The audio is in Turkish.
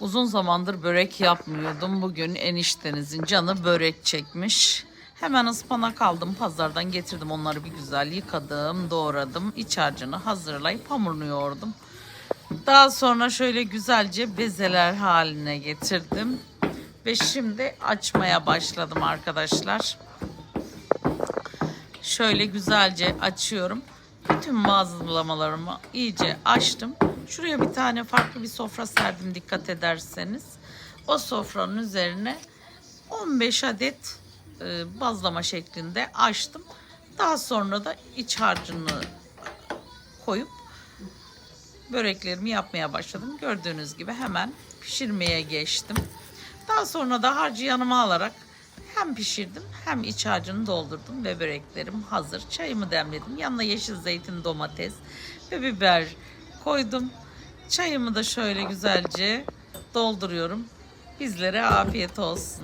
Uzun zamandır börek yapmıyordum. Bugün eniştenizin canı börek çekmiş. Hemen ıspanak aldım pazardan getirdim onları bir güzel yıkadım doğradım iç harcını hazırlayıp hamurunu yoğurdum. Daha sonra şöyle güzelce bezeler haline getirdim. Ve şimdi açmaya başladım arkadaşlar. Şöyle güzelce açıyorum. Bütün malzemelerimı iyice açtım. Şuraya bir tane farklı bir sofra serdim dikkat ederseniz. O sofranın üzerine 15 adet e, bazlama şeklinde açtım. Daha sonra da iç harcını koyup böreklerimi yapmaya başladım. Gördüğünüz gibi hemen pişirmeye geçtim. Daha sonra da harcı yanıma alarak hem pişirdim hem iç harcını doldurdum ve böreklerim hazır. Çayımı demledim. Yanına yeşil zeytin, domates ve biber koydum. Çayımı da şöyle güzelce dolduruyorum. Bizlere afiyet olsun.